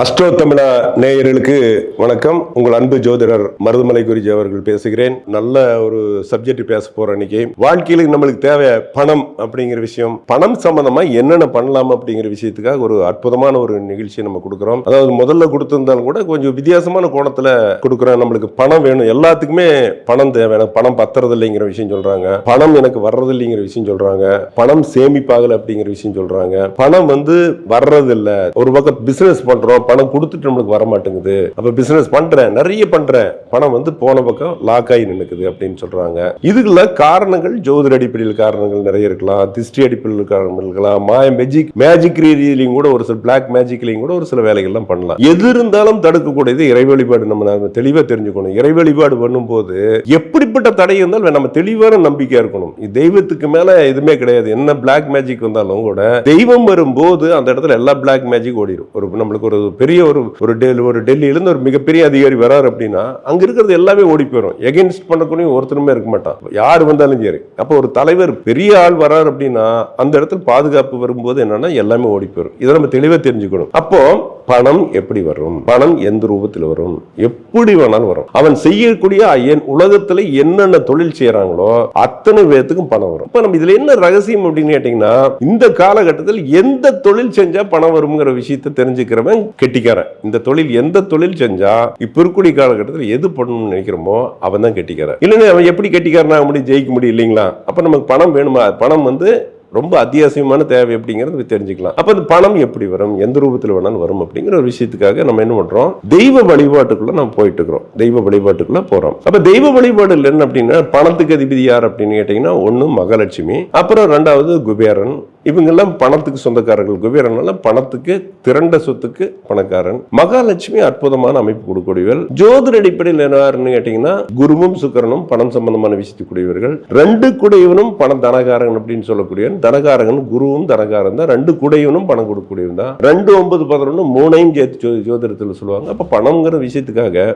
Astro தமிழா நேயர்களுக்கு வணக்கம். உங்கள் அன்பு ஜோதிடர் மருதுமலை குருஜி அவர்கள் பேசுகிறேன். நல்ல ஒரு சப்ஜெக்ட் பேச போறோம் இன்னைக்கு. வாழ்க்கையில நம்மளுக்கு தேவை பணம் அப்படிங்கிற விஷயம். பணம் சம்பந்தமா என்னென்ன பண்ணலாம் அப்படிங்கிற விஷயத்துக்காக ஒரு அற்புதமான ஒரு நிகழ்ச்சியை நம்ம கொடுக்குறோம். அதாவது முதல்ல கொடுத்திருந்தாலும் கூட கொஞ்சம் வித்தியாசமான கோணத்துல கொடுக்குறோம் நம்மளுக்கு பணம் வேணும். எல்லாத்துக்குமே பணம் தேவை. எனக்கு பணம் பத்துறது இல்லைங்கிற விஷயம் சொல்றாங்க. பணம் எனக்கு வர்றது இல்லைங்கிற விஷயம் சொல்றாங்க. பணம் சேமிப்பாகல அப்படிங்கிற விஷயம் சொல்றாங்க. பணம் வந்து வர்றது இல்லை ஒரு பக்கம் பிசினஸ் பண்றோம். பணம் கொடுத்துட்டு நம்மளுக்கு வர மாட்டேங்குது அப்ப பிசினஸ் பண்றேன் நிறைய பண்றேன். பணம் வந்து போன பக்கம் லாக் ஆகி நின்னுக்குது அப்படின்னு சொல்றாங்க. இதுக்குள்ள காரணங்கள் ஜோதிட அடிப்படையில் காரணங்கள் நிறைய இருக்கலாம். திஷ்டி அடிப்படையில் காரணங்கள் இருக்கலாம். மாய மேஜிக் மேஜிக் ரீதியிலையும் கூட ஒரு சில பிளாக் மேஜிக்லையும் கூட ஒரு சில வேலைகள்லாம் பண்ணலாம். எது இருந்தாலும் தடுக்கக்கூடியது இறை வழிபாடு. நம்ம தெளிவாக தெளிவா தெரிஞ்சுக்கணும். இறை வழிபாடு பண்ணும்போது எப்படிப்பட்ட தடை இருந்தாலும் நம்ம தெளிவான நம்பிக்கையாக இருக்கணும். இது தெய்வத்துக்கு மேல எதுவுமே கிடையாது. என்ன பிளாக் மேஜிக் வந்தாலும் கூட தெய்வம் வரும்போது அந்த இடத்துல எல்லா பிளாக் மேஜிக் ஓடிடும் ஒரு நம்மளுக்கு ஒரு பெரிய ஒரு ஒரு டெல்லி ஒரு டெல்லியிலேருந்து ஒரு மிகப்பெரிய அதிகாரி வராரு அப்படின்னா அங்க இருக்கிறது எல்லாமே ஓடி போயிடும் எகென்ஸ்ட் பண்ணக்கூடிய ஒருத்தருமே இருக்க மாட்டான். யார் வந்தாலும் சரி. அப்போ ஒரு தலைவர் பெரிய ஆள் வராரு அப்படின்னா அந்த இடத்துல பாதுகாப்பு வரும்போது என்னன்னா எல்லாமே ஓடி போயிடும் இதை நம்ம தெளிவாக தெரிஞ்சுக்கணும். அப்போ பணம் எப்படி வரும்? பணம் எந்த ரூபத்தில் வரும்? எப்படி வேணாலும் வரும். அவன் செய்யக்கூடிய என் உலகத்துல என்னென்ன தொழில் செய்யறாங்களோ அத்தனை பேத்துக்கும் பணம் வரும். இப்ப நம்ம இதுல என்ன ரகசியம் அப்படின்னு கேட்டீங்கன்னா இந்த காலகட்டத்தில் எந்த தொழில் செஞ்சா பணம் வருங்கிற விஷயத்தை தெரிஞ்சுக்கிறவன் கெட்டிக்காரன். இந்த தொழில் எந்த தொழில் செஞ்சா இப்ப இருக்கக்கூடிய காலகட்டத்தில் எது பண்ணணும்னு நினைக்கிறோமோ அவன் தான் கெட்டிக்காரன். இல்லைன்னா அவன் எப்படி கெட்டிக்காரனாக முடியும் ஜெயிக்க முடியும் இல்லைங்களா? அப்போ நமக்கு பணம் வேணுமா? பணம் வந்து ரொம்ப அத்தியாவசியமான தேவை அப்படிங்கிறது தெரிஞ்சுக்கலாம். அப்போ அந்த பணம் எப்படி வரும்? எந்த ரூபத்தில் வேணாலும் வரும் அப்படிங்கிற ஒரு விஷயத்துக்காக நம்ம என்ன பண்ணுறோம் தெய்வ வழிபாட்டுக்குள்ள நம்ம போயிட்டு இருக்கிறோம் தெய்வ வழிபாட்டுக்குள்ள போகிறோம் அப்போ தெய்வ வழிபாடு என்ன அப்படின்னா பணத்துக்கு அதிபதி யார் அப்படின்னு கேட்டிங்கன்னா ஒன்று மகாலட்சுமி அப்புறம் ரெண்டாவது குபேரன் இவங்கெல்லாம் பணத்துக்கு சொந்தக்காரர்கள். குபேரன் பணத்துக்கு திரண்ட சொத்துக்கு பணக்காரன். மகாலட்சுமி அற்புதமான அமைப்பு கொடுக்கக்கூடியவர்கள் ஜோதிட அடிப்படையில் என்னன்னு கேட்டீங்கன்னா குருவும் சுக்கரனும் பணம் சம்பந்தமான விஷயத்துக்குரியவர்கள் ரெண்டு குடையவனும் பணம் தனகாரன் அப்படின்னு சொல்லக்கூடியவன். தனகாரகன் குருவும் தனகாரன் தான். ரெண்டு குடையவனும் பணம் கொடுக்கக்கூடியவன் தான். ரெண்டு ஒன்பது பதினொன்று மூணையும் சேர்த்து ஜோதிடத்தில் சொல்லுவாங்க. அப்போ பணம்ங்கிற விஷயத்துக்காக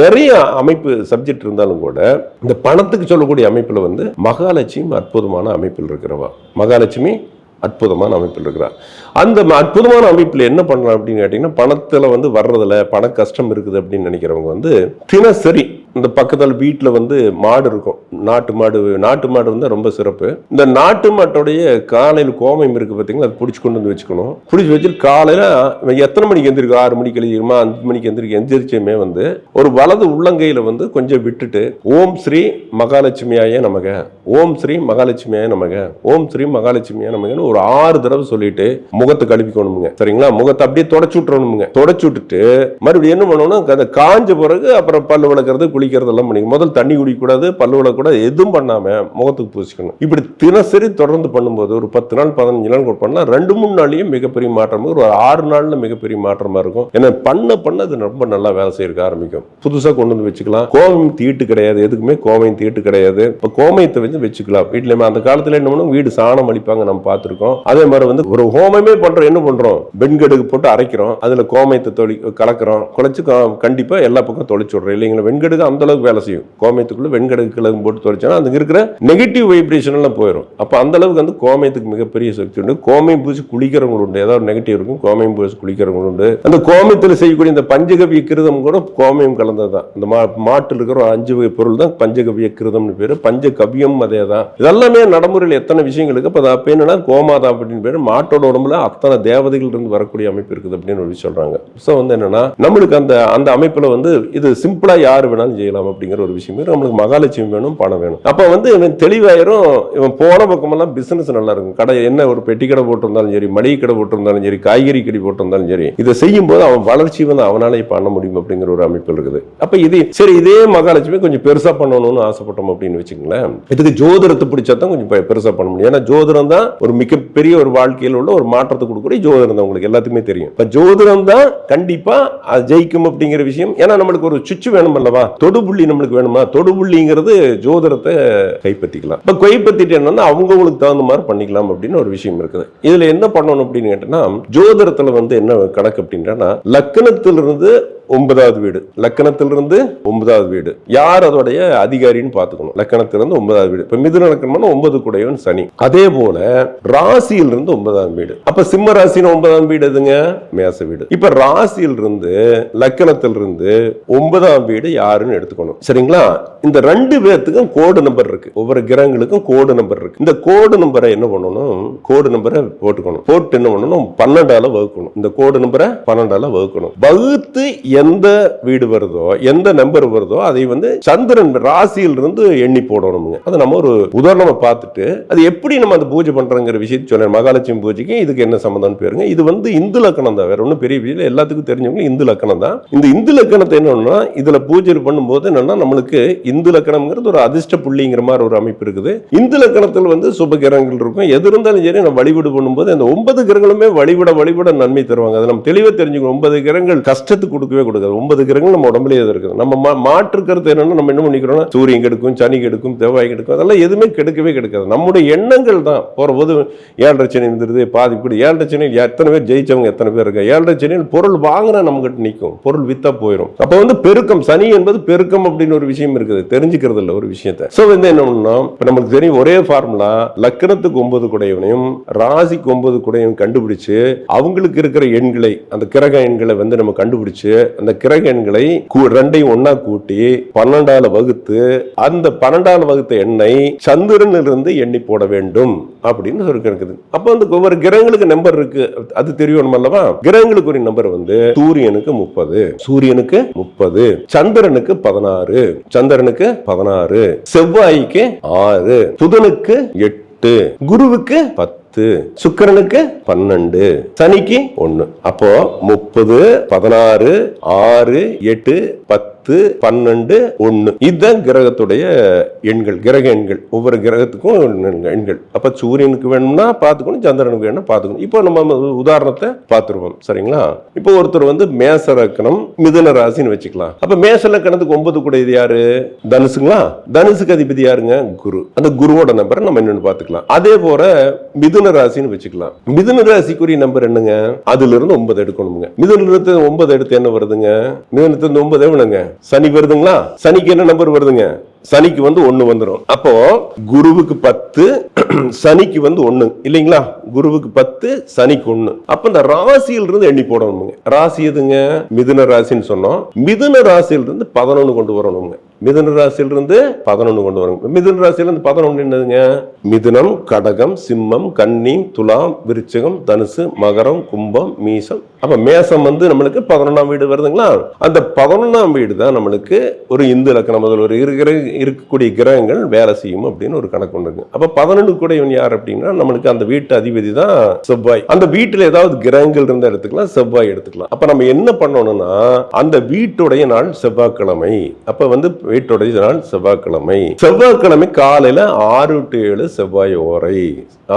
நிறைய அமைப்பு சப்ஜெக்ட் இருந்தாலும் கூட இந்த பணத்துக்கு சொல்லக்கூடிய அமைப்பில் வந்து மகாலட்சுமி அற்புதமான அமைப்பில் இருக்கிறவா. மகாலட்சுமி அற்புதமான அமைப்பில் இருக்கிறார். அந்த அற்புதமான அமைப்பில் என்ன பண்ணலாம் அப்படின்னு கேட்டிங்கன்னா பணத்தில் வந்து வர்றதில்ல பண கஷ்டம் இருக்குது அப்படின்னு நினைக்கிறவங்க வந்து தினசரி இந்த பக்கத்தில் வீட்டில் வந்து மாடு இருக்கும். நாட்டு மாடு நாட்டு மாடு வந்து ரொம்ப சிறப்பு. இந்த நாட்டு மாட்டோடைய காலையில் கோமயம் இருக்குது பார்த்தீங்களா அது பிடிச்சி கொண்டு வந்து வச்சுக்கணும். பிடிச்சி வச்சுட்டு காலையில் எத்தனை மணிக்கு எந்திரிக்கும் ஆறு மணிக்கு எழுதிருமா அஞ்சு மணிக்கு எந்திரிக்க? எந்திரிச்சுமே வந்து ஒரு வலது உள்ளங்கையில் வந்து கொஞ்சம் விட்டுட்டு ஓம் ஸ்ரீ மகாலட்சுமியாயே நமக ஓம் ஸ்ரீ மகாலட்சுமியாய நமக ஓம் ஸ்ரீ மகாலட்சுமியா நமகன்னு ஒரு ஆறு தடவை சொல்லிட்டு முகத்தை கழுவிக்கணுமுங்க சரிங்களா? முகத்தை அப்படியே தொடச்சு விட்டுறணுமுங்க. தொடச்சு விட்டுட்டு மறுபடியும் என்ன பண்ணணும்னா அந்த காஞ்ச பிறகு அப்புறம் பல்லு வளர்க்குறது குளிக்கிறதெல்லாம் பண்ணிக்கணும். முதல் தண்ணி குடிக்கக்கூடாது பல்லுவில் கூட எதுவும் பண்ணாமல் முகத்துக்கு பூசிக்கணும். இப்படி தினசரி தொடர்ந்து பண்ணும்போது ஒரு பத்து நாள் பதினஞ்சு நாள் கூட பண்ணலாம். ரெண்டு மூணு நாளையும் மிகப்பெரிய மாற்றம் ஒரு ஆறு நாளில் மிகப்பெரிய மாற்றமாக இருக்கும். ஏன்னா பண்ண பண்ண அது ரொம்ப நல்லா வேலை செய்யறதுக்கு ஆரம்பிக்கும். புதுசாக கொண்டு வந்து வச்சுக்கலாம். கோவம் தீட்டு கிடையாது. எதுக்குமே கோவையும் தீட்டு கிடையாது. இப்போ கோமயத்தை வந்து வச்சுக்கலாம். வீட்டுல அந்த காலத்தில் என்ன பண்ணுவோம்? வீடு சாணம் அளிப்பாங்க நம்ம பார்த்துருக்கோம். அதே மாதிரி வந்து ஒரு ஹோமமே பண்ணுறோம் என்ன பண்ணுறோம் வெண்கடுகு போட்டு அரைக்கிறோம். அதில் கோமயத்தை தொளி கலக்கிறோம். குழைச்சு கண்டிப்பாக எல்லா பக்கம் தொளிச்சு விட்றோம். இல்லைங்களா? வெண்கடுகு அந்த அளவுக்கு வேலை செய்யும். கோமயத்துக்குள்ள வெண்கடகு கிழங்கு போட்டு தொளிச்சோன்னா அதுக்கு இருக்கிற நெகட்டிவ் வைப்ரேஷன் எல்லாம் போயிடும் அப்ப அந்த அளவுக்கு வந்து கோமயத்துக்கு மிகப்பெரிய சக்தி உண்டு. கோமயம் பூசி குளிக்கிறவங்க உண்டு. ஏதாவது நெகட்டிவ் இருக்கும் கோமயம் பூசி குளிக்கிறவங்க உண்டு. அந்த கோமயத்தில் செய்யக்கூடிய இந்த பஞ்சகவிய கிருதம் கூட கோமயம் கலந்தது தான் இந்த மா மாட்டில் இருக்கிற அஞ்சு வகை பொருள் தான் பஞ்சகவிய கிருதம்னு பேரு. பஞ்சகவியம் அதே தான் இதெல்லாமே நடைமுறையில் எத்தனை விஷயங்களுக்கு அப்போ அப்போ என்னன்னா கோமாதா அப்படின்னு பேர். மாட்டோட உடம்புல அத்தனை தேவதைகள் இருந்து வரக்கூடிய அமைப்பு இருக்குது அப்படின்னு சொல்லி சொல்கிறாங்க சொல்றாங்க. ஸோ வந்து என்னன்னா நம்மளுக்கு அந்த அந்த அமைப்புல வந்து இது சிம்பிளா யார் வேணாலும் செய்யலாம் அப்படிங்கிற ஒரு விஷயம் நம்மளுக்கு மகாலட்சுமி வேணும் பணம் வேணும். அப்போ வந்து இவன் தெளிவாயிரும் இவன் போன பக்கமெல்லாம் பிஸ்னஸ் நல்லா இருக்கும். கடை என்ன ஒரு பெட்டி கடை போட்டிருந்தாலும் சரி மளிகை கடை போட்டிருந்தாலும் சரி காய்கறி கடை போட்டிருந்தாலும் சரி இதை செய்யும் போது அவன் வளர்ச்சி வந்து அவனாலே பண்ண முடியும் அப்படிங்கிற ஒரு அமைப்பு இருக்குது. அப்போ இது சரி இதே மகாலட்சுமி கொஞ்சம் பெருசா பண்ணணும்னு ஆசைப்பட்டோம் அப்படின்னு வச்சுங்களேன் இதுக்கு ஜோதிடத்தை பிடிச்சா தான் கொஞ்சம் பெ- பெருசா பண்ண முடியும். ஏன்னா ஜோதிடம் தான் ஒரு மிகப்பெரிய ஒரு வாழ்க்கையில் உள்ள ஒரு மாற்றத்தை கொடுக்கக்கூடிய ஜோதிடம் தான் உங்களுக்கு எல்லாத்துக்குமே தெரியும். இப்போ ஜோதிடம் தான் கண்டிப்பா அது ஜெயிக்கும் அப்படிங்கிற விஷயம். ஏன்னா நம்மளுக்கு ஒரு சுவிட்ச் வேணும் அல்லவா? தொடுபுள்ளி நம்மளுக்கு வேணுமா? தொடுபுள்ளிங்கிறது ஜோதிடத்தை கைப்பற்றிக்கலாம். இப்போ கைப்பற்றிட்டு என்னன்னா அவங்களுக்கு தகுந்த மாதிரி பண்ணிக்கலாம் அப்படின்னு ஒரு விஷயம் இருக்குது. இதுல என்ன பண்ணணும் அப்படின்னு கேட்டோம்னா ஜோதிடத்தில் வந்து என்ன கணக்கு அப்படின்னா லக்கணத்திலிருந்து ஒன்பதாவது வீடு. லக்கணத்திலிருந்து ஒன்பதாவது வீடு. யார் அதோடைய அதிகாரின்னு பார்த்துக்கணும். லக்கணத்திலிருந்து ஒன்பதாவது வீடு. இப்ப மிதுன லக்கணம்னா ஒன்பது குடையவன் சனி. அதே போல ராசியிலிருந்து ஒன்பதாம் வீடு. அப்ப சிம்ம ராசின்னு ஒன்பதாம் வீடு எதுங்க? மேச வீடு. இப்ப ராசியிலிருந்து லக்கணத்திலிருந்து ஒன்பதாம் வீடு யாருன்னு எடுத்துக்கணும். சரிங்களா? இந்த ரெண்டு பேர்த்துக்கும் கோடு நம்பர் இருக்கு. ஒவ்வொரு கிரகங்களுக்கும் கோடு நம்பர் இருக்கு. இந்த கோடு நம்பரை என்ன பண்ணணும்? கோடு நம்பரை போட்டுக்கணும். போட்டு என்ன பண்ணணும்? பன்னெண்டால வகுக்கணும். இந்த கோடு நம்பரை பன்னெண்டால வகுக்கணும். வகுத்து எந்த வீடு வருதோ எந்த நம்பர் வருதோ அதை வந்து சந்திரன் ராசியில் இருந்து எண்ணி போடணுங்க அதை நம்ம ஒரு உதாரணமா பார்த்துட்டு அது எப்படி நம்ம அந்த பூஜை பண்றோங்கிற விஷயத்தை சொன்னேன் மகாலட்சுமி பூஜைக்கு இதுக்கு என்ன சம்மந்தம்னு பேருங்க. இது வந்து இந்து லக்கணம் தான். வேற ஒன்றும் பெரிய விஷயம் எல்லாத்துக்கும் தெரிஞ்சவங்க இந்து லக்கணம் தான். இந்த இந்து லக்கணத்தை என்னன்னா இதுல பூஜை பண்ணும்போது என்னன்னா நம்மளுக்கு இந்து லக்கணம்ங்கிறது ஒரு அதிர்ஷ்ட புள்ளிங்கிற மாதிரி ஒரு அமைப்பு இருக்குது. இந்து லக்கணத்தில் வந்து சுப கிரகங்கள் இருக்கும். எது இருந்தாலும் சரி நம்ம வழிபாடு பண்ணும்போது அந்த ஒன்பது கிரகங்களுமே வழிபட வழிபட நன்மை தருவாங்க. அதை நம்ம தெளிவாக தெரிஞ்சுக்கணும். ஒன்பது கிரகங்கள் கஷ்டத்துக்கு கொடுக்கவே கொடுக்காது. ஒன்பது கிரகங்கள் நம்ம உடம்புலயே இருக்குது. நம்ம மா- மாற்று கருத்து என்னன்னா நம்ம என்ன பண்ணிக்கிறோம்னா சூரியன் கெடுக்கும் சனி கெடுக்கும் செவ்வாய் கெடுக்கும் அதெல்லாம் எதுவுமே கெடுக்கவே கெடுக்காது. நம்முடைய எண்ணங்கள் தான். போற போது ஏழரை சனி இருந்துருது பாதி இப்படி. ஏழரை சனியில் எத்தனை பேர் ஜெயிச்சவங்க எத்தனை பேர் இருக்கா ஏழரை சனியில் பொருள் வாங்கினா நம்ம கிட்ட நிற்கும் பொருள் வித்தா போயிடும் அப்போ வந்து பெருக்கம் சனி என்பது பெருக்கம் அப்படின்னு ஒரு விஷயம் இருக்குது. தெரிஞ்சுக்கிறது இல்லை ஒரு விஷயத்தை. ஸோ வந்து என்ன பண்ணணும் இப்போ நமக்கு தெரியும் ஒரே ஃபார்முலா லக்கணத்துக்கு ஒன்பது குடையவனையும் ராசிக்கு ஒன்பது குடையவன் கண்டுபிடிச்சு அவங்களுக்கு இருக்கிற எண்களை அந்த கிரக எண்களை வந்து நம்ம கண்டுபிடிச்சு அந்த கிரக எண்களை ரெண்டையும் ஒன்னா கூட்டி பன்னெண்டால வகுத்து அந்த பன்னெண்டால வகுத்த எண்ணை சந்திரனிலிருந்து இருந்து எண்ணி போட வேண்டும் அப்படின்னு சொல்லி இருக்குது அப்போ வந்து ஒவ்வொரு கிரகங்களுக்கு நம்பர் இருக்கு. அது தெரியணும் அல்லவா? கிரகங்களுக்கு ஒரு நம்பர் வந்து சூரியனுக்கு முப்பது சூரியனுக்கு முப்பது சந்திரனுக்கு பதினாறு சந்திரனுக்கு பதினாறு செவ்வாய்க்கு ஆறு புதனுக்கு எட்டு குருவுக்கு பத்து பத்து சுக்கரனுக்கு பன்னெண்டு சனிக்கு ஒன்று அப்போ முப்பது பதினாறு ஆறு எட்டு பத்து பத்து பன்னெண்டு ஒன்று இதுதான் கிரகத்துடைய எண்கள். கிரக எண்கள். ஒவ்வொரு கிரகத்துக்கும் எண்கள், அப்போ சூரியனுக்கு வேணும்னா பார்த்துக்கணும் சந்திரனுக்கு வேணும்னா பார்த்துக்கணும். இப்போ நம்ம உதாரணத்தை பார்த்துருவோம். சரிங்களா? இப்போ ஒருத்தர் வந்து மேச லக்கணம் மிதுன ராசின்னு வச்சுக்கலாம். அப்போ மேச லக்கணத்துக்கு ஒன்பது கூட இது யாரு? தனுசுங்களா? தனுசுக்கு அதிபதி யாருங்க? குரு. அந்த குருவோட நம்பரை நம்ம என்னன்னு பார்த்துக்கலாம். அதே போல மிதுன ராசின்னு வச்சுக்கலாம். மிதுன ராசிக்குரிய நம்பர் என்னங்க? அதுல இருந்து ஒன்பது எடுக்கணுங்க மிதுனத்துல ஒன்பது எடுத்து என்ன வருதுங்க? மிதுனத்தை ஒன்பது எவ்வளோங்க சனி வருதுங்களா? சனிக்கு என்ன நம்பர் வருதுங்க? சனிக்கு வந்து ஒன்று வந்துடும் அப்போ குருவுக்கு பத்து சனிக்கு வந்து ஒன்று இல்லைங்களா? குருவுக்கு பத்து சனிக்கு ஒன்று அப்போ இந்த ராசியில இருந்து எண்ணி போடணுங்க ராசி எதுங்க? மிதுன ராசின்னு சொன்னோம். மிதுன ராசியில இருந்து பதினொன்று கொண்டு வரணுங்க மிதுன ராசியில இருந்து கொண்டு வரணும். மிதுன ராசியில இருந்து என்னதுங்க? மிதுனம் கடகம் சிம்மம் கன்னி துலாம் விருச்சகம் தனுசு மகரம் கும்பம் மீசம். அப்ப மேசம் வந்து நம்மளுக்கு பதினொன்றாம் வீடு வருதுங்களா? அந்த பதினொன்றாம் வீடு தான் நம்மளுக்கு ஒரு இந்து லக்கணம் முதல் ஒரு இருக்கிற இருக்கக்கூடிய கிரகங்கள் வேலை செய்யும் அப்படின்னு ஒரு கணக்கு உண்டுங்க அப்ப பதினொன்று கூடையவன் யார் அப்படின்னா நம்மளுக்கு அந்த வீட்டு அதிபதி தான் செவ்வாய். அந்த வீட்டுல ஏதாவது கிரகங்கள் இருந்தா எடுத்துக்கலாம் செவ்வாய் எடுத்துக்கலாம். அப்ப நம்ம என்ன பண்ணணும்னா அந்த வீட்டுடைய நாள் செவ்வாய்க்கிழமை. அப்ப வந்து வீட்டுடைய நாள் செவ்வாய்க்கிழமை. செவ்வாய்க்கிழமை காலையில ஆறு டு ஏழு செவ்வாய் ஓரை.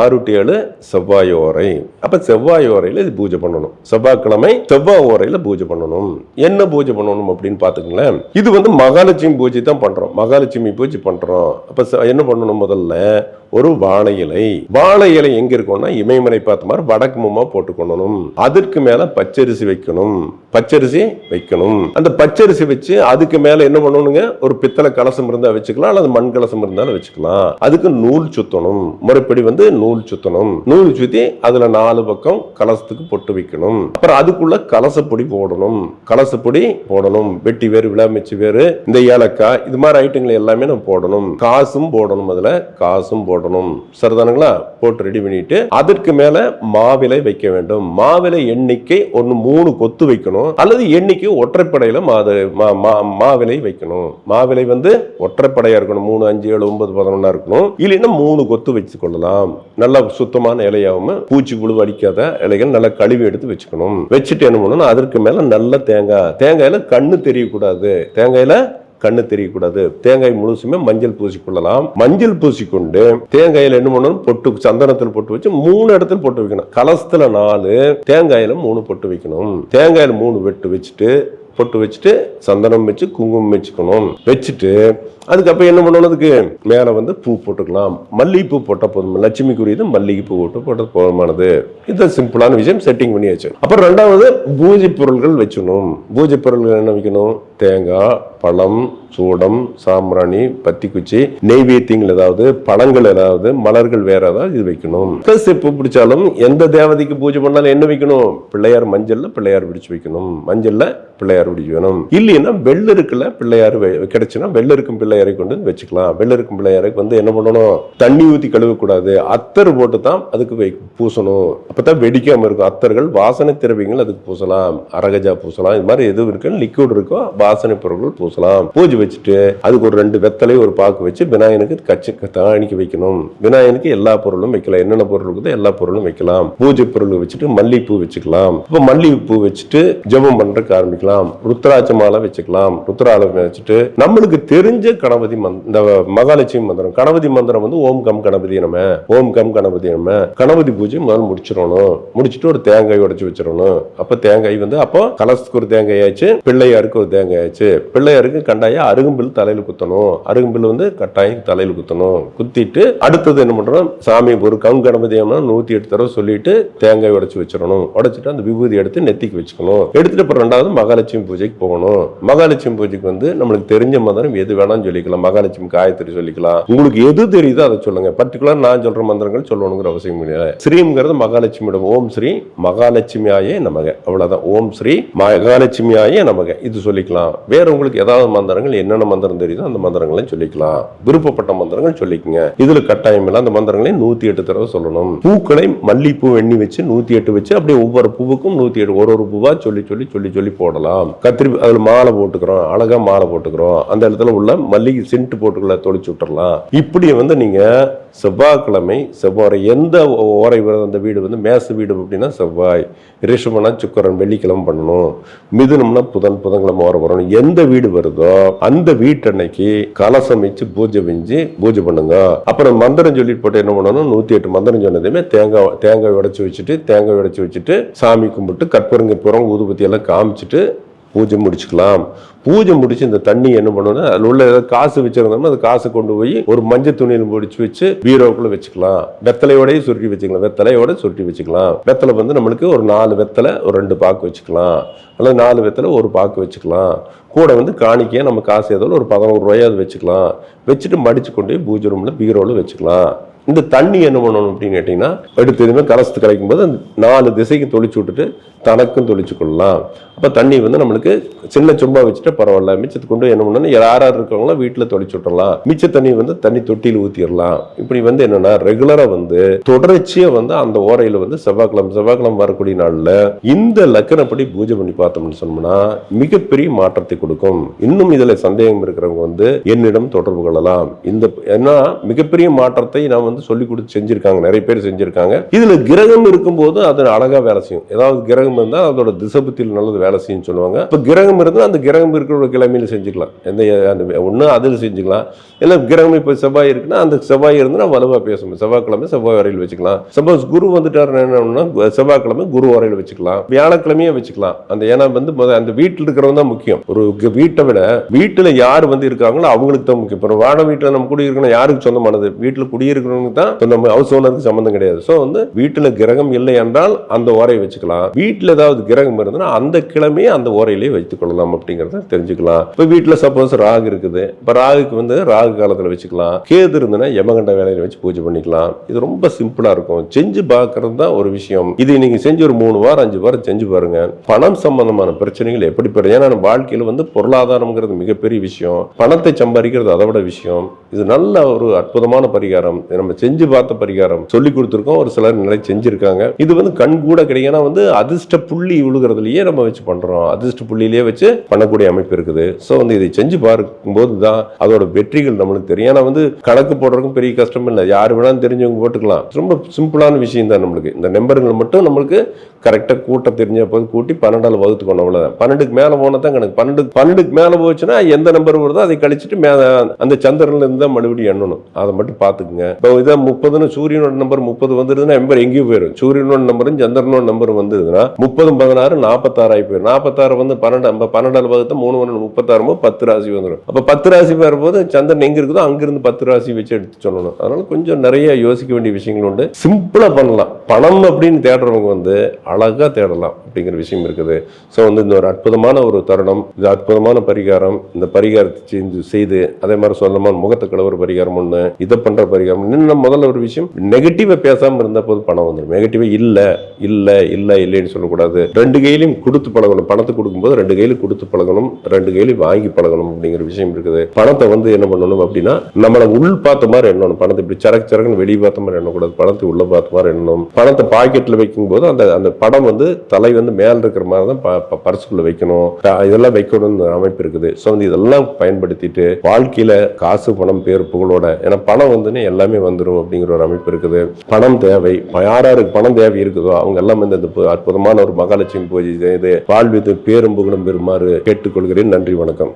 ஆறு டு ஏழு செவ்வாய் ஓரை. அப்ப செவ்வாய் ஓரையில இது பூஜை பண்ணணும். செவ்வாய்க்கிழமை செவ்வாய் ஓரையில பூஜை பண்ணணும். என்ன பூஜை பண்ணணும் அப்படின்னு பாத்துக்கங்களேன் இது வந்து மகாலட்சுமி பூஜை தான் பண்றோம். மகாலட்சுமி பூஜை பண்றோம். அப்போ என்ன பண்ணணும் முதல்ல? ஒரு வாழை இலை. வாழை இலை எங்க இருக்கும்னா இமயமலை பார்த்த மாதிரி வடக்கு மூமா போட்டுக்கொள்ளணும். அதற்கு மேல பச்சரிசி வைக்கணும். பச்சரிசி வைக்கணும். அந்த பச்சரிசி வச்சு அதுக்கு மேல என்ன பண்ணணுங்க? ஒரு பித்தளை கலசம் இருந்தா வச்சுக்கலாம் அல்லது மண் கலசம் இருந்தாலும் வச்சுக்கலாம். அதுக்கு நூல் சுத்தணும். முறைப்படி வந்து நூல் சுத்தணும். நூல் சுத்தி அதுல நாலு பக்கம் கலசத்துக்கு பொட்டு வைக்கணும். அப்புறம் அதுக்குள்ள கலசப்பொடி போடணும். கலசப்பொடி போடணும். வெட்டி வேறு விளாமிச்சு வேறு இந்த ஏலக்காய் இது மாதிரி ஐட்டங்கள் எல்லாமே நம்ம போடணும். காசும் போடணும் அதுல. காசும் போடணும். சரிதானுங்களா? போட்டு ரெடி பண்ணிட்டு அதற்கு மேல மாவிலை வைக்க வேண்டும். மாவிலை எண்ணிக்கை ஒன்னு மூணு கொத்து வைக்கணும். அல்லது எண்ணிக்கை ஒற்றைப்படையில மாது மா- மா- மாவிலை வைக்கணும். மாவிலை வந்து ஒற்றைப்படையா இருக்கணும். மூணு அஞ்சு ஏழு ஒன்பது பதினொன்னா இருக்கணும். இல்லைன்னா மூணு கொத்து வச்சு கொள்ளலாம். நல்ல சுத்தமான இலையாகவும் பூச்சி புழு அடிக்காத இலைகள் நல்லா கழுவி எடுத்து வச்சுக்கணும். வச்சுட்டு என்ன பண்ணணும்? அதற்கு மேல நல்ல தேங்காய். தேங்காயில கண்ணு தெரியக்கூடாது. தேங்காயில கண்ணு தெரியக்கூடாது. தேங்காய் முழுசுமே மஞ்சள் பூசிக்கொள்ளலாம். மஞ்சள் பூசிக்கொண்டு தேங்காயில என்ன பண்ணணும்? பொட்டு சந்தனத்தில் பொட்டு வச்சு மூணு இடத்துல பொட்டு வைக்கணும். கலசத்துல நாலு தேங்காயில மூணு பொட்டு வைக்கணும். தேங்காயில மூணு வெட்டு வச்சுட்டு பொட்டு வச்சுட்டு சந்தனம் வச்சு குங்குமம் வச்சுக்கணும். வச்சுட்டு அதுக்கப்புறம் என்ன பண்ணணும் அதுக்கு மேலே வந்து பூ போட்டுக்கலாம். மல்லிகைப்பூ போட்டால் போதும்? லட்சுமிக்குரியது மல்லிகைப்பூ போட்டு போட்டது போதுமானது. இது சிம்பிளான விஷயம். செட்டிங் பண்ணி வச்சு அப்புறம் ரெண்டாவது பூஜை பொருள்கள் வச்சுக்கணும். பூஜை பொருள்கள் என்ன வைக்கணும்? தேங்காய் பழம் சூடம் சாம்பிராணி பத்திக்குச்சி நெய்வேத்தியங்கள் ஏதாவது பழங்கள் ஏதாவது மலர்கள் வேற ஏதாவது இது வைக்கணும். ப்ளஸ் எப்போ பிடிச்சாலும் எந்த தேவதைக்கு பூஜை பண்ணாலும் என்ன வைக்கணும்? பிள்ளையார் மஞ்சள்ல பிள்ளையார் பிடிச்சு வைக்கணும். மஞ்சள்ல பிள்ளையார் பிடிச்சு வேணும் இல்லைன்னா வெள்ளருக்குல பிள்ளையார் வெ- கிடைச்சுன்னா வெள்ளருக்கும் பிள்ளையாரை கொண்டு வந்து வச்சுக்கலாம். வெளில இருக்கும் பிள்ளையாருக்கு வந்து என்ன பண்ணணும்? தண்ணி ஊற்றி கழுவக்கூடாது. அத்தர் போட்டு தான் அதுக்கு வை பூசணும். அப்போ தான் வெடிக்காமல் இருக்கும். அத்தர்கள் வாசனை திரவியங்கள் அதுக்கு பூசலாம். அரகஜா பூசலாம். இது மாதிரி எதுவும் இருக்கு லிக்விட் இருக்கோ வாசனை பொருட்கள் பூசலாம். பூஜை வச்சுட்டு அதுக்கு ஒரு ரெண்டு வெத்தலை ஒரு பாக்கு வச்சு விநாயகனுக்கு கச்சி தாணிக்கு வைக்கணும். விநாயகனுக்கு எல்லா பொருளும் வைக்கலாம். என்னென்ன பொருள் இருக்குதோ எல்லா பொருளும் வைக்கலாம். பூஜை பொருள் வச்சுட்டு மல்லிகைப்பூ வச்சுக்கலாம். இப்போ மல்லிகைப்பூ வச்சுட்டு ஜபம் பண்ணுறதுக்கு ஆரம்பிக்கலாம். ருத்ராட்ச மாலை வச்சுக்கலாம். ருத்ரால வச்சுட்டு நம்மளுக்கு தெரிஞ்ச கணபதி மந்த் இந்த மகாலட்சுமி மந்திரம். கணபதி மந்திரம் வந்து ஓம் கம் கணபதி நம்ம. ஓம் கம் கணபதி நம்ம. கணபதி பூஜை முதல்ல முடிச்சிடணும். முடிச்சிட்டு ஒரு தேங்காய் உடைச்சு வச்சிடணும். அப்ப தேங்காய் வந்து அப்போ கலசத்துக்கு ஒரு தேங்காய் ஆச்சு பிள்ளையாருக்கு ஒரு தேங்காய் ஆச்சு பிள்ளையாருக்கு கண்டாயா அருகம்பில் தலையில குத்தணும். அருகம்பில் வந்து கட்டாயம் தலையில குத்தணும். குத்திட்டு அடுத்தது என்ன பண்றோம்? சாமி ஒரு கம் கணபதி நூத்தி எட்டு தடவை சொல்லிட்டு தேங்காய் உடைச்சு வச்சிடணும். உடைச்சிட்டு அந்த விபூதி எடுத்து நெத்திக்கு வச்சுக்கணும். எடுத்துட்டு அப்புறம் ரெண்டாவது மகாலட்சுமி பூஜைக்கு போகணும். மகாலட்சுமி பூஜைக்கு வந்து நம்மளுக்கு தெரிஞ்ச மந்திரம் எது வேணாம்னு சொல்லிக்கலாம் மகாலட்சுமி காயத்ரி சொல்லிக்கலாம். உங்களுக்கு எது தெரியுதோ அதை சொல்லுங்க. பர்டிகுலர் நான் சொல்ற மந்திரங்கள் சொல்லணுங்கிற அவசியம் இல்லை ஸ்ரீங்கிறது மகாலட்சுமியோட ஓம் ஸ்ரீ மகாலட்சுமியாயே நமக. அவ்வளவுதான். ஓம் ஸ்ரீ மகாலட்சுமியாயே நமக. இது சொல்லிக்கலாம். வேற உங்களுக்கு ஏதாவது மந்திரங்கள் என்னென்ன மந்திரம் தெரியுதோ அந்த மந்திரங்களையும் சொல்லிக்கலாம். விருப்பப்பட்ட மந்திரங்கள் சொல்லிக்கங்க. இதுல கட்டாயம் இல்லை அந்த மந்திரங்களையும் நூத்தி எட்டு தடவை சொல்லணும். பூக்களை மல்லிப்பூ எண்ணி வச்சு நூத்தி எட்டு வச்சு அப்படியே ஒவ்வொரு பூவுக்கும் நூத்தி எட்டு ஒரு ஒரு பூவா சொல்லி சொல்லி சொல்லி சொல்லி போடலாம். கத்திரி அதுல மாலை போட்டுக்கிறோம். அழகா மாலை போட்டுக்கிறோம். அந்த இடத்துல உள்ள மல்லிகை சென்ட் போட்டுக்குள்ள தொளிச்சு விட்டுறலாம். இப்படி வந்து நீங்க செவ்வாய்க்கிழமை செவ்வாய் எந்த ஓரை வருது அந்த வீடு வந்து மேச வீடு அப்படின்னா செவ்வாய் ரிஷமனா சுக்கரன் வெள்ளிக்கிழமை பண்ணணும். மிதுனம்னா புதன் புதன்கிழமை ஓர வரணும். எந்த வீடு வருதோ அந்த வீட்டன்னைக்கு கலசம் வச்சு பூஜை வெஞ்சு பூஜை பண்ணுங்க. அப்புறம் மந்திரம் சொல்லிட்டு போட்டு என்ன பண்ணணும்? நூத்தி எட்டு மந்திரம் சொன்னதுமே தேங்காய் தேங்காய் உடைச்சு வச்சுட்டு தேங்காய் உடைச்சு வச்சுட்டு சாமி கும்பிட்டு கற்பூரங்க புறம் ஊதுபத்தி எல்லாம் காமிச்சிட்டு பூஜை முடிச்சுக்கலாம். பூஜை முடிச்சு இந்த தண்ணி என்ன பண்ணணும்னா அதில் உள்ள ஏதாவது காசு வச்சிருந்தோம்னா அந்த காசை கொண்டு போய் ஒரு மஞ்சள் துணியில் முடிச்சு வச்சு பீரோக்குள்ள வச்சுக்கலாம். வெத்தலையோடய சுருட்டி வச்சுக்கலாம். வெத்தலையோட சுருட்டி வச்சுக்கலாம். வெத்தலை வந்து நம்மளுக்கு ஒரு நாலு வெத்தலை ஒரு ரெண்டு பாக்கு வச்சுக்கலாம். அல்லது நாலு வெத்தலை ஒரு பாக்கு வச்சுக்கலாம். கூட வந்து காணிக்கையாக நம்ம காசு ஏதோ ஒரு பதினோரு ரூபாயாவது வச்சுக்கலாம். வச்சுட்டு மடிச்சு கொண்டு போய் பூஜை ரூம்ல பீரோவில் வச்சுக்கலாம். இந்த தண்ணி என்ன பண்ணணும் அப்படின்னு கேட்டிங்கன்னா எடுத்து எதுவுமே கலசத்து கிடைக்கும் போது நாலு திசைக்கு தொளிச்சு விட்டுட்டு தனக்கும் தொளிச்சு கொள்ளலாம். அப்போ தண்ணி வந்து நம்மளுக்கு சின்ன சும்பா வச்சுட்டு பரவாயில்ல. மிச்சத்துக்கு கொண்டு என்ன பண்ணணும் யார் யார் இருக்கவங்களோ வீட்டில் தொளிச்சு விட்டுறலாம். மிச்ச தண்ணி வந்து தண்ணி தொட்டியில் ஊற்றிடலாம் இப்படி வந்து என்னென்னா ரெகுலராக வந்து தொடர்ச்சியாக வந்து அந்த ஓரையில் வந்து செவ்வாய்க்கிழமை செவ்வாய்க்கிழமை வரக்கூடிய நாளில் இந்த லக்கணப்படி பூஜை பண்ணி பார்த்தோம்னு சொன்னோம்னா மிகப்பெரிய மாற்றத்தை கொடுக்கும். இன்னும் இதில் சந்தேகம் இருக்கிறவங்க வந்து என்னிடம் தொடர்பு கொள்ளலாம். இந்த ஏன்னா மிகப்பெரிய மாற்றத்தை நான் வந்து சொல்லி கொடுத்து செஞ்சிருக்காங்க. நிறைய பேர் செஞ்சிருக்காங்க. இதுல கிரகம் இருக்கும்போது அது அழகா வேலை செய்யும். ஏதாவது கிரகம் இருந்தா அதோட திசபத்தில் நல்லது வேலை செய்யும் சொல்லுவாங்க. இப்ப கிரகம் இருந்தா அந்த கிரகம் இருக்கிற கிழமையில செஞ்சுக்கலாம். எந்த அந்த ஒண்ணு அதில் செஞ்சுக்கலாம். இல்லை கிரகம் இப்போ செவ்வாய் இருக்குன்னா அந்த செவ்வாய் இருந்தா வலுவா பேசணும் செவ்வாய்க்கிழமை செவ்வாய் வரையில் வச்சுக்கலாம். சப்போஸ் குரு வந்துட்டாருன்னா என்னன்னா செவ்வாய்க்கிழமை குரு வரையில் வச்சுக்கலாம். வியாழக்கிழமையே வச்சுக்கலாம். அந்த ஏன்னா வந்து முத அந்த வீட்டில் இருக்கிறவங்க தான் முக்கியம். ஒரு வீட்டை விட வீட்டுல யார் வந்து இருக்காங்களோ அவங்களுக்கு தான் முக்கியம். இப்போ வாடகை வீட்டில் நம்ம குடியிருக்கணும் யாருக்கு சொந்தமானது? வீட்டில் குடியிருக்கிறவங்க தான் நம்ம ஹவுஸ் ஓனருக்கு சம்மந்தம் கிடையாது. ஸோ வந்து வீட்டில் கிரகம் இல்லை என்றால் அந்த ஓரையை வச்சுக்கலாம். வீட்டில் ஏதாவது கிரகம் இருந்ததுன்னா அந்த கிழமையே அந்த ஓரையிலேயே வைத்துக் கொள்ளலாம் அப்படிங்கறத தெரிஞ்சுக்கலாம். இப்போ வீட்டில் சப்போஸ் ராகு இருக்குது. இப்போ ராகுக்கு வந்து ராகு காலத்தில் வச்சுக்கலாம். கேது இருந்ததுன்னா யமகண்ட வேலையில் வச்சு பூஜை பண்ணிக்கலாம். இது ரொம்ப சிம்பிளாக இருக்கும். செஞ்சு பார்க்கறது தான் ஒரு விஷயம். இது நீங்கள் செஞ்சு ஒரு மூணு வாரம் அஞ்சு வாரம் செஞ்சு பாருங்க. பணம் சம்பந்தமான பிரச்சனைகள் எப்படி பெறும்? ஏன்னா நம்ம வாழ்க்கையில் வந்து பொருளாதாரம்ங்கிறது மிகப்பெரிய விஷயம். பணத்தை சம்பாதிக்கிறது அதை விட விஷயம். இது நல்ல ஒரு அற்புதமான பரிகாரம். நம்ம நம்ம செஞ்சு பார்த்த பரிகாரம் சொல்லி கொடுத்துருக்கோம். ஒரு சிலர் நிலை செஞ்சுருக்காங்க. இது வந்து கண் கூட கிடைக்கும் வந்து அதிர்ஷ்ட புள்ளி விழுகிறதுலயே நம்ம வச்சு பண்றோம். அதிர்ஷ்ட புள்ளியிலேயே வச்சு பண்ணக்கூடிய அமைப்பு இருக்குது. ஸோ வந்து இதை செஞ்சு பார்க்கும்போது தான் அதோட வெற்றிகள் நம்மளுக்கு தெரியும். ஏன்னா வந்து கணக்கு போடுறதுக்கும் பெரிய கஷ்டம் இல்லை. யார் வேணாலும் தெரிஞ்சவங்க போட்டுக்கலாம். ரொம்ப சிம்பிளான விஷயம் தான் நம்மளுக்கு. இந்த நம்பருங்கள் மட்டும் நம்மளுக்கு கரெக்டாக கூட்ட தெரிஞ்ச போது கூட்டி பன்னெண்டால் வகுத்துக்கணும். அவ்வளோதான் பன்னெண்டுக்கு மேலே போனால் தான் கணக்கு. பன்னெண்டு பன்னெண்டுக்கு மேலே போச்சுன்னா எந்த நம்பர் வருதோ அதை கழிச்சிட்டு மேலே அந்த சந்திரன்ல இருந்து தான் மறுபடியும் எண்ணணும். அதை மட்டும் பார்த்துக்குங்க. இப்போ இதை முப்பதுன்னு சூரியனோட நம்பர் முப்பது வந்துருதுன்னா நம்பர் எங்கேயும் போயிடும் சூரியனோட நம்பரும் சந்திரனோட நம்பரும் வந்துருதுன்னா முப்பதும் பதினாறு நாற்பத்தாறு ஆகி போயிடும் நாற்பத்தாறு வந்து பன்னெண்டு நம்ம பன்னெண்டாவது பக்கத்து மூணு ஒன்று முப்பத்தாறு போது பத்து ராசி வந்துடும் அப்போ பத்து ராசி வரும்போது சந்திரன் எங்கே இருக்குதோ அங்கிருந்து பத்து ராசி வச்சு எடுத்து சொல்லணும். அதனால கொஞ்சம் நிறைய யோசிக்க வேண்டிய விஷயங்கள் உண்டு. சிம்பிளாக பண்ணலாம். பணம் அப்படின்னு தேடுறவங்க வந்து அழகா தேடலாம் அப்படிங்கிற விஷயம் இருக்குது. ஸோ வந்து இந்த ஒரு அற்புதமான ஒரு தருணம் இது அற்புதமான பரிகாரம் இந்த பரிகாரத்தை செஞ்சு செய்து அதே மாதிரி சொல்லமான முகத்தை கழுவுற பரிகாரம் ஒன்று இதை பண்ணுற பரிகாரம் இன்னும் முதல்ல ஒரு விஷயம் நெகட்டிவா பேசாம இருந்த போது பணம் வந்துடும் நெகட்டிவா இல்ல இல்ல இல்ல இல்லைன்னு சொல்லக்கூடாது. ரெண்டு கையிலையும் கொடுத்து பழகணும். பணத்தை கொடுக்கும்போது ரெண்டு கையிலும் கொடுத்து பழகணும். ரெண்டு கையிலையும் வாங்கி பழகணும் அப்படிங்கிற விஷயம் இருக்குது. பணத்தை வந்து என்ன பண்ணணும் அப்படின்னா நம்மளை உள் பார்த்த மாதிரி எண்ணணும். பணத்தை இப்படி சரக்கு சரக்குன்னு வெளியே பார்த்த மாதிரி எண்ணக்கூடாது. பணத்தை உள்ள பார்த்த மாதிரி எண்ணணும். பணத்தை பாக்கெட்ல வைக்கும்போது அந்த அந்த படம் வந்து தலை வந்து மேல இருக்கிற மாதிரி தான் ப- வைக்கணும். இதெல்லாம் வைக்கணும்னு அமைப்பு இருக்குது. ஸோ வந்து இதெல்லாம் பயன்படுத்திட்டு வாழ்க்கையில காசு பணம் பேர் புகழோட ஏன்னா பணம் வந்துன்னு எல்லாமே வந்து வந்துடும் அப்படிங்கிற ஒரு அமைப்பு இருக்குது. பணம் தேவை. யாராருக்கு பணம் தேவை இருக்குதோ அவங்க எல்லாம் வந்து இந்த அற்புதமான ஒரு மகாலட்சுமி பூஜை செய்து வாழ்வித்து பேரும் புகழும் பெறுமாறு கேட்டுக்கொள்கிறேன். நன்றி வணக்கம்.